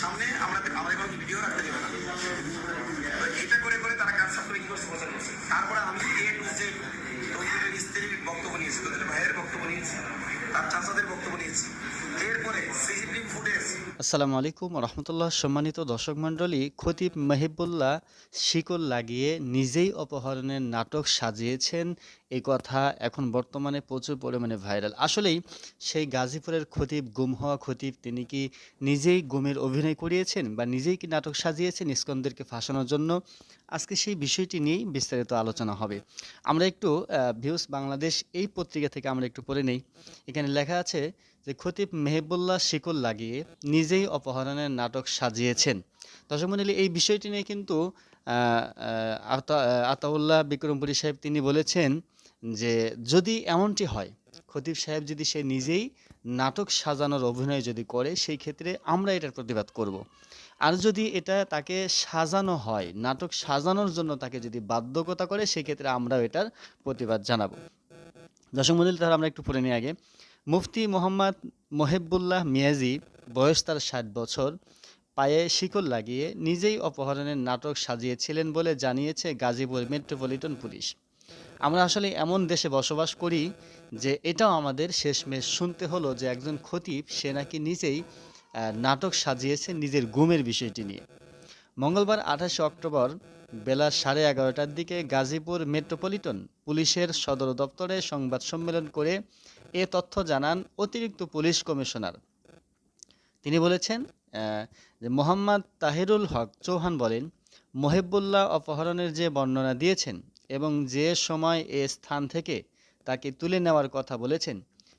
সামনে আমরা আমাদের কোনো ভিডিও রাখতে দেবে না। এটা করে করে তারা করছে? গেছে তারপরে আমি এ টু স্ত্রীর বক্তব্য নিয়েছি ভাইয়ের বক্তব্য নিয়েছি, তার বক্তব্য নিয়েছি। আসসালামু আলাইকুম রহমতুল্লাহ। সম্মানিত দর্শক মণ্ডলী, খতিব মেহিবুল্লাহ শিকল লাগিয়ে নিজেই অপহরণের নাটক সাজিয়েছেন এই কথা এখন বর্তমানে প্রচুর পরিমাণে ভাইরাল। আসলেই সেই গাজীপুরের খতিব, গুম হওয়া খতিব, তিনি কি নিজেই গুমের অভিনয় করিয়েছেন বা নিজেই কি নাটক সাজিয়েছেন ইস্কনদেরকে ফাঁসানোর জন্য? আজকে সেই বিষয়টি নিয়েই বিস্তারিত আলোচনা হবে। আমরা একটু ভিউস বাংলাদেশ এই পত্রিকা থেকে আমরা একটু পড়ে নেই। এখানে লেখা আছে যে খতিব মেহেবুল্লাহ শিকল লাগিয়ে নিজেই অপহরণের নাটক সাজিয়েছেন। দর্শক মণ্ডলী এই বিষয়টি নিয়ে কিন্তু আতাউল্লাহ বিক্রমপুরী সাহেব তিনি বলেছেন যে যদি এমনটি হয়, খতিব সাহেব যদি সে নিজেই নাটক সাজানোর অভিনয় যদি করে, সেই ক্ষেত্রে আমরা এটার প্রতিবাদ করব। আর যদি এটা তাকে সাজানো হয়, নাটক সাজানোর জন্য তাকে যদি বাধ্যকতা করে সেক্ষেত্রে আমরাও এটার প্রতিবাদ জানাব। দর্শক মন্ডলী, তাহলে আমরা একটু পড়ে নিই আগে। মুফতি মোহাম্মদ মোহেবুল্লাহ মিয়াজি, বয়স তার ষাট বছর, পায়ে শিকল লাগিয়ে নিজেই অপহরণের নাটক সাজিয়েছিলেন বলে জানিয়েছে গাজীপুর মেট্রোপলিটন পুলিশ। আমরা আসলে এমন দেশে বসবাস করি যে এটাও আমাদের শেষমেশ শুনতে হলো যে একজন খতিব, সে নাকি নিজেই নাটক সাজিয়েছে নিজের গুমের বিষয়টি নিয়ে। মঙ্গলবার আঠাশে অক্টোবর বেলা সাড়ে এগারোটার দিকে গাজীপুর মেট্রোপলিটন পুলিশের সদর দপ্তরে সংবাদ সম্মেলন করে এ তথ্য জানান অতিরিক্ত পুলিশ কমিশনার। তিনি বলেছেন যে মোহাম্মদ তাহিরুল হক চৌহান বলেন, মহিবুল্লাহ অপহরণের যে বর্ণনা দিয়েছেন এবং যে সময় এ স্থান থেকে তাকে তুলে নেওয়ার কথা বলেছেন,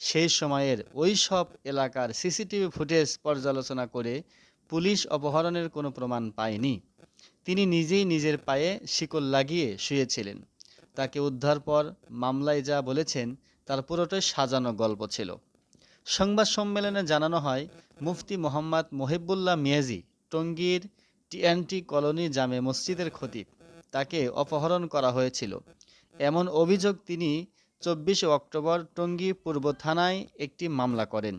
সেই সময়ের ওই সব এলাকার সিসিটিভি ফুটেজ পর্যালোচনা করে পুলিশ অপহরণের কোনো প্রমাণ পায়নি। তিনি নিজেই নিজের পায়ে শিকল লাগিয়ে শুয়েছিলেন। তাকে উদ্ধার পর মামলায় যা বলেছেন, তার পুরোটাই সাজানো গল্প ছিল। সংবাদ সম্মেলনে জানানো হয়, মুফতি মোহাম্মদ মহিবুল্লাহ মিয়াজি টঙ্গীর টিএনটি কলোনি জামে মসজিদের খতিব। তাকে অপহরণ করা হয়েছিল। এমন অভিযোগ তিনি চব্বিশে অক্টোবর টঙ্গী পূর্ব থানায় একটি মামলা করেন।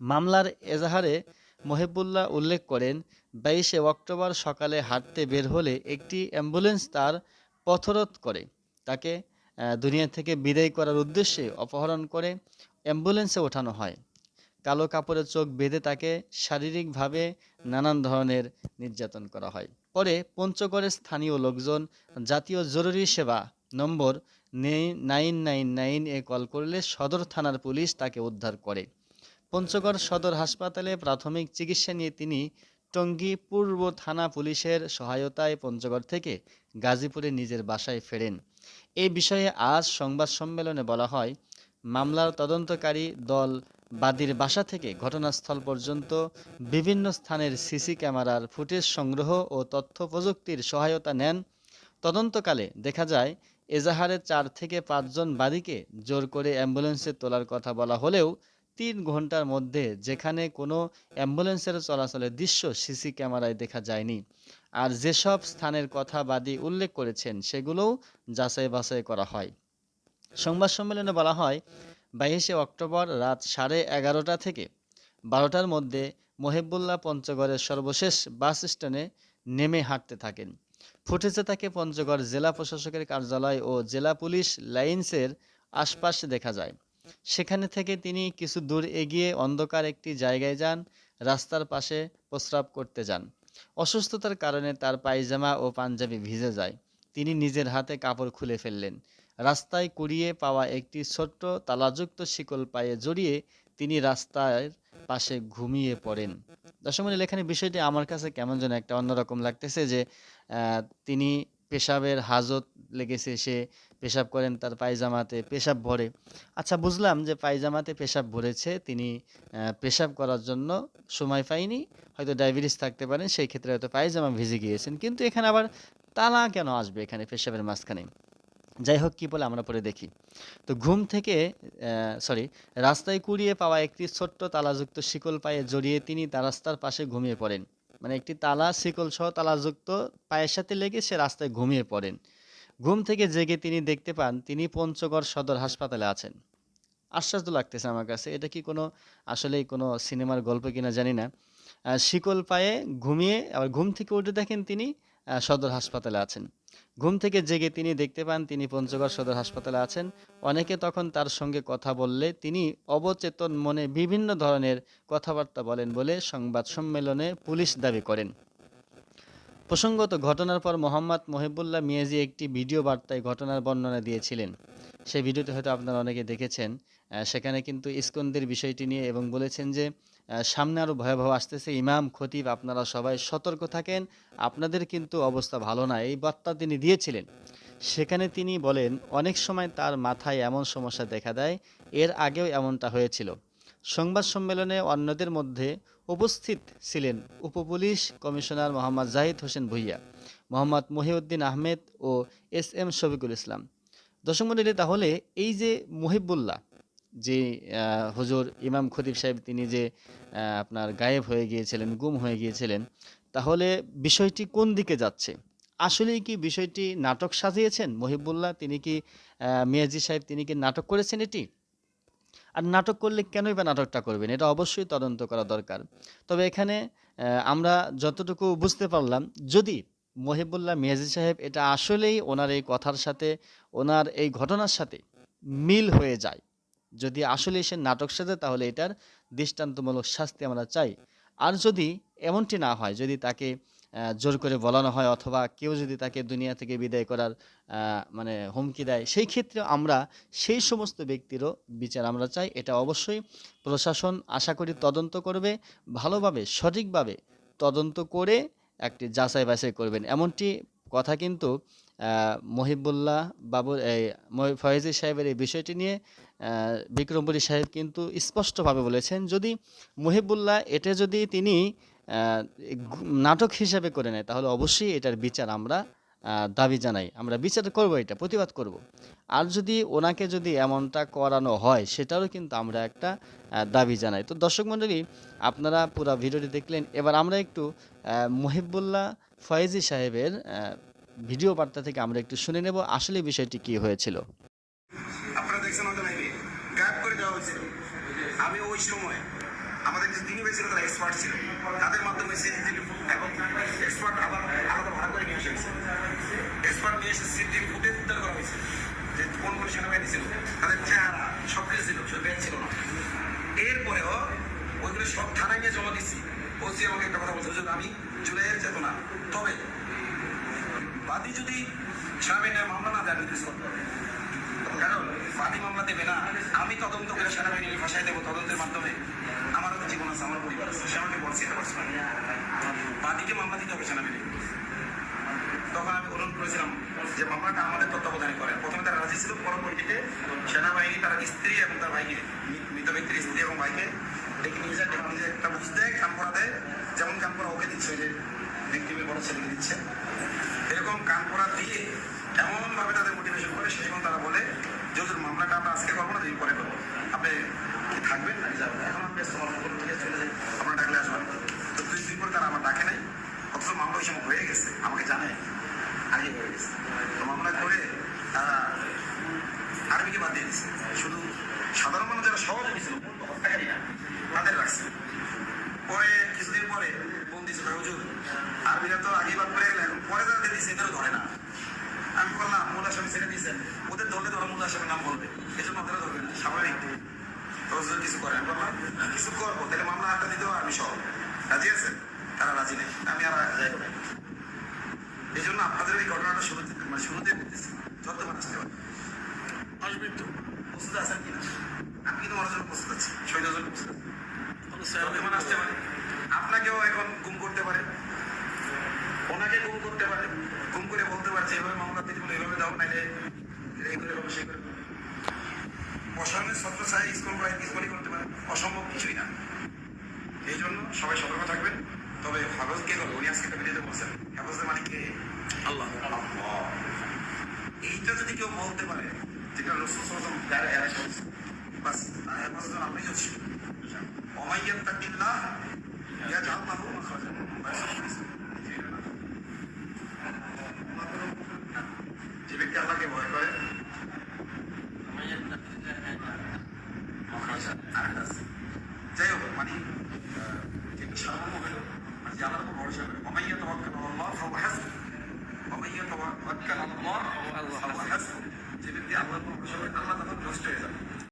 মামলার এজাহারে মহিবুল্লাহ উল্লেখ করেন, বাইশে অক্টোবর সকালে হাঁটতে বের হলে একটি অ্যাম্বুলেন্স তার পথরোধ করে। তাকে দুনিয়া থেকে বিদায় করার উদ্দেশ্যে অপহরণ করে অ্যাম্বুলেন্সে ওঠানো হয়। কালো কাপড়ে চোখ বেঁধে তাকে শারীরিকভাবে নানান ধরনের নির্যাতন করা হয়। পরে পঞ্চগড়ের স্থানীয় লোকজন জাতীয় জরুরি সেবা নম্বর নাইন নাইন নাইন এ কল করলে সদর থানার পুলিশ তাকে উদ্ধার করে। পঞ্চগড় সদর হাসপাতালে প্রাথমিক চিকিৎসা নিয়ে তিনি টঙ্গী পূর্ব থানা পুলিশের সহায়তায় পঞ্চগড় থেকে গাজীপুরে নিজের বাসায় ফেরেন। এ বিষয়ে আজ সংবাদ সম্মেলনে বলা হয়, মামলার তদন্তকারী দল বাদীর বাসা থেকে ঘটনাস্থল পর্যন্ত বিভিন্ন স্থানের সিসি ক্যামেরার ফুটেজ সংগ্রহ ও তথ্য প্রযুক্তির সহায়তা নেন। তদন্তকালে দেখা যায়, এজাহারের চার থেকে পাঁচজন বাদীকে জোর করে অ্যাম্বুলেন্সে তোলার কথা বলা হলেও তিন ঘণ্টার মধ্যে যেখানে কোনো অ্যাম্বুলেন্সের চলাচলের দৃশ্য সিসি ক্যামেরায় দেখা যায়নি। আর যেসব স্থানের কথা বাদী উল্লেখ করেছেন, সেগুলোও যাচাই বাছাই করা হয়। সংবাদ সম্মেলনে বলা হয় বাইশে অক্টোবর রাত সাড়ে এগারোটা থেকে বারোটার মধ্যে মহিবুল্লাহ পঞ্চগড়ের সর্বশেষ বাস স্ট্যান্ডে নেমে হাঁটতে থাকেন। ফুটেজে তাকে পঞ্চগড় জেলা প্রশাসকের কার্যালয় ও জেলা পুলিশ লাইন্সের আশপাশে দেখা যায়। সেখানে থেকে তিনি কিছু দূর এগিয়ে অন্ধকার একটি জায়গায় যান, রাস্তার পাশে প্রস্রাব করতে যান। অসুস্থতার কারণে তার পায়জামা ও পাঞ্জাবি ভিজে যায়। তিনি নিজের হাতে কাপড় খুলে ফেললেন। রাস্তায় কুড়িয়ে পাওয়া একটি ছোট্ট তালাযুক্ত শিকল পায়ে জড়িয়ে তিনি রাস্তার পাশে ঘুমিয়ে পড়েন। দর্শক মণ্ডলী, এখানে বিষয়টি আমার কাছে কেমন যেন একটা অন্যরকম লাগতেছে যে তিনি পেশাবের হাজত লেগেছে সে পেশাব করেন তার পায়জামাতে পেশাব ভরে। আচ্ছা বুঝলাম যে পায়জামাতে পেশাব ভরেছে তিনি পেশাব করার জন্য সময় পাইনি হয়তো ডায়াবেটিস থাকতে পারেন সেই ক্ষেত্রে হয়তো পায়জামা ভিজে গিয়েছেন কিন্তু এখানে আবার তালা কেন আসবে এখানে পেশাবের মাঝখানে? যাই হোক কী বলে আমরা পরে দেখি। তো ঘুম থেকে সরি রাস্তায় কুড়িয়ে পাওয়া একটি ছোট্ট তালাযুক্ত শিকল পায়ে জড়িয়ে তিনি তার রাস্তার পাশে ঘুমিয়ে পড়েন। মানে একটি তালা, শিকল সহ তালাযুক্ত পায়ের সাথে লেগে সে রাস্তায় ঘুমিয়ে পড়েন। ঘুম থেকে জেগে তিনি দেখতে পান, তিনি পঞ্চগড় সদর হাসপাতালে আছেন। আশ্চর্য লাগতেছে আমার কাছে, এটা কি কোনো, আসলেই কোনো সিনেমার গল্প কিনা জানি না। শিকল পায়ে ঘুমিয়ে, আবার ঘুম থেকে উঠে দেখেন তিনি সদর হাসপাতালে আছেন। ঘুম থেকে জেগে তিনি দেখতে পান, তিনি পঞ্চগড় সদর হাসপাতালে আছেন। অনেকে তখন তার সঙ্গে কথা বললে তিনি অবচেতন মনে বিভিন্ন ধরনের কথাবার্তা বলেন বলে সংবাদ সম্মেলনে পুলিশ দাবি করেন। প্রসঙ্গত, ঘটনার পর মোহাম্মদ মহিবুল্লাহ মিয়াজি একটি ভিডিও বার্তায় ঘটনার বর্ণনা দিয়েছিলেন। সেই ভিডিওতে হয়তো আপনারা অনেকে দেখেছেন। সেখানে কিন্তু ইস্কন্দের বিষয়টি নিয়ে এবং বলেছেন যে সামনে আরও ভয়াবহ আসতেছে। ইমাম, খতিব, আপনারা সবাই সতর্ক থাকেন। আপনাদের কিন্তু অবস্থা ভালো না। এই বার্তা তিনি দিয়েছিলেন। সেখানে তিনি বলেন, অনেক সময় তার মাথায় এমন সমস্যা দেখা দেয়, এর আগেও এমনটা হয়েছিল। সংবাদ সম্মেলনে অন্যদের মধ্যে উপস্থিত ছিলেন উপপুলিশ কমিশনার মোহাম্মদ জাহিদ হোসেন ভুইয়া, মোহাম্মদ মহিউদ্দিন আহমেদ ও এস এম শফিকুল ইসলাম। দর্শক মন্ডলী, তাহলে এই যে মহিবুল্লাহ, যে হুজুর ইমাম খতিব সাহেব তিনি যে আপনার গায়েব হয়ে গিয়েছিলেন, গুম হয়ে গিয়েছিলেন, তাহলে বিষয়টি কোন দিকে যাচ্ছে? আসলেই কি বিষয়টি নাটক সাজিয়েছেন মহিবুল্লাহ? তিনি কি মিয়াজি সাহেব তিনি কি নাটক করেছেন এটি? আর নাটক করলে কেনই বা নাটকটা করবেন? এটা অবশ্যই তদন্ত করা দরকার। তবে এখানে আমরা যতটুকু বুঝতে পারলাম, যদি মহিবুল্লাহ মেহাজি সাহেব এটা আসলেই ওনার এই কথার সাথে, ওনার এই ঘটনার সাথে মিল হয়ে যায়, যদি আসলে সে নাটক সাজে, তাহলে এটার দৃষ্টান্তমূলক শাস্তি আমরা চাই। আর যদি এমনটি না হয়, যদি তাকে জোর করে বলানো হয় অথবা কেউ যদি তাকে দুনিয়া থেকে বিদায় করার মানে হুমকি দেয়, সেই ক্ষেত্রে আমরা সেই সমস্ত ব্যক্তিরও বিচার আমরা চাই। এটা অবশ্যই প্রশাসন আশা করি তদন্ত করবে, ভালোভাবে, সঠিকভাবে তদন্ত করে একটি যাচাই বাছাই করবেন। এমনটি কথা কিন্তু মহিবুল্লাহ বাবু, এই মহি- ফয়েজি সাহেবের এই বিষয়টি নিয়ে বিক্রমপুরী সাহেব কিন্তু স্পষ্টভাবে বলেছেন, যদি মহিবুল্লাহ এটা যদি তিনি নাটক হিসাবে করে নেয়, তাহলে অবশ্যই এটার বিচার আমরা দাবি জানাই। আমরা বিচার করব এটা, প্রতিবাদ করব। আর যদি ওনাকে যদি এমনটা করানো হয়, সেটারও কিন্তু আমরা একটা দাবি জানাই। তো দর্শক মণ্ডলী, আপনারা পুরো ভিডিওটি দেখলেন। এবার আমরা একটু মহিবুল্লাহ ফয়েজি সাহেবের ভিডিও বার্তা থেকে আমরা একটু শুনে নেব, আসলে বিষয়টি কি হয়েছিল। আপনারা দেখছেন আমি ওই সময় আমাদের যে তিনি ছিল তারা এক্সপার্ট ছিল, তাদের মাধ্যমে সিসিটিভি এবং এক্সপার্ট আবার আলাদা ভাড়া করে নিয়ে এসেছে। এক্সপার্ট নিয়ে এসে সিসিটিভি ফুটেজ উদ্ধার করা হয়েছে, যে কোন কোন সেনাবাহিনী ছিল, তাদের চেহারা, সব কিছু ছিল, শুধু ছিল না। এরপরেও ওইগুলো সব থানায় নিয়ে জমা দিচ্ছি। ওসি আমাকে একটা কথা বলছে আমি জুলাইয়ের যেত না, তবে বাদী যদি সেনাবাহিনীর মামলা না দেয় পারব কারণ বাদী মামলা দেবে না। আমি তদন্ত করে সেনাবাহিনীকে ফাঁসাই দেবো তদন্তের মাধ্যমে। আছে সে আমাকে বলছে এটা পারছে না। বাদীকে মামলা দিতে হবে সেনাবাহিনী। তখন আমি অনুরোধ করেছিলাম যে মামলাটা আমাদের তত্ত্বাবধানে করেন প্রথমে তারা রাজি ছিল, পরবর্তীতে সেনাবাহিনী, তার স্ত্রী এবং তার ভাইকে, মৃত ব্যক্তির স্ত্রী এবং ভাইকে ডেকে নিয়ে যায়। ডেকে নিয়ে একটা বুঝ দেয় কান পড়া দেয়। যেমন কান পড়া ওকে দিচ্ছে যে ভিক্টিমের বড় ছেলেকে দিচ্ছে। এরকম কান পড়া দিয়ে এমন ভাবে তাদের মোটিভেশন করে সেরকম তারা বলে, যে হুজুর, মামলাটা আমরা আজকে করব না দুদিন পরে করব। আপনি কি ব্যস্ত নাকি যাবেন এখন আমি ব্যস্ত অল্প করে থেকে চলে যাই। ডাকলে আসবেন তো দুই দিন পর তারা আমার ডাকে নাই, অথচ মামলা ওই হয়ে গেছে, আমাকে জানে আগে হয়ে গেছে। তো মামলা করে তারা আর্মিকে বাদ দিয়ে দিচ্ছে শুধু সাধারণ মানুষ যারা সহযোগী ছিল হত্যাকারী না, তাদের রাখছে পরে কিছুদিন পরে দিয়েছে, ভাই, হুজুর, আর্মিরা তো আগে বাদ করে গেলে, এখন পরে দিয়ে দিচ্ছে এদেরও ধরে না। আমি বললাম মূল আসামি ছেড়ে দিয়েছেন, ওদের ধরলে ওরা মূল আসামির নাম বলবে। এই জন্য আপনারা ধরবেন না স্বাভাবিক তো কিছু করেন আমি বললাম কিছু করব তাহলে মামলা হাতটা দিতেও আমি সহ। রাজি আছেন? তারা রাজি নেই। আমি আর এই জন্য আপনাদের এই ঘটনাটা শুরুতে মানে শুরুতে বলতেছি। যতবার আসতে পারে। আসবেন তো। প্রস্তুত আছেন কিনা? আমি কিন্তু মনোযোগ প্রস্তুত আছি। শহীদ জন্য প্রস্তুত আছি। যতক্ষণ আসতে পারে। আপনাকেও এখন গুম করতে পারে। ওনাকে গুম করতে পারে। গুম করে বলতে পারছে এভাবে মামলা দিতে বলে এভাবে দাও নাইলে এই করে সেই করে। প্রশাসনের ছত্র ছায় স্কুল করায় স্কুলই করতে পারে অসম্ভব কিছুই না। এই জন্য সবাই সতর্ক থাকবেন। তবে হাফেজ কে করবে? উনি আজকে একটা ভিডিওতে বলছেন। হাফেজের মানে কে? আল্লাহ। এইটা যদি কেউ বলতে পারে যেটা রসুল সাল্লাম যারা এরা বলছে বাস তার হেফাজত আপনি হচ্ছে। অমাইয়াত তাকিল্লাহ ইয়া জাল লাহু যে ব্যক্তি আল্লাহকে ভয় করে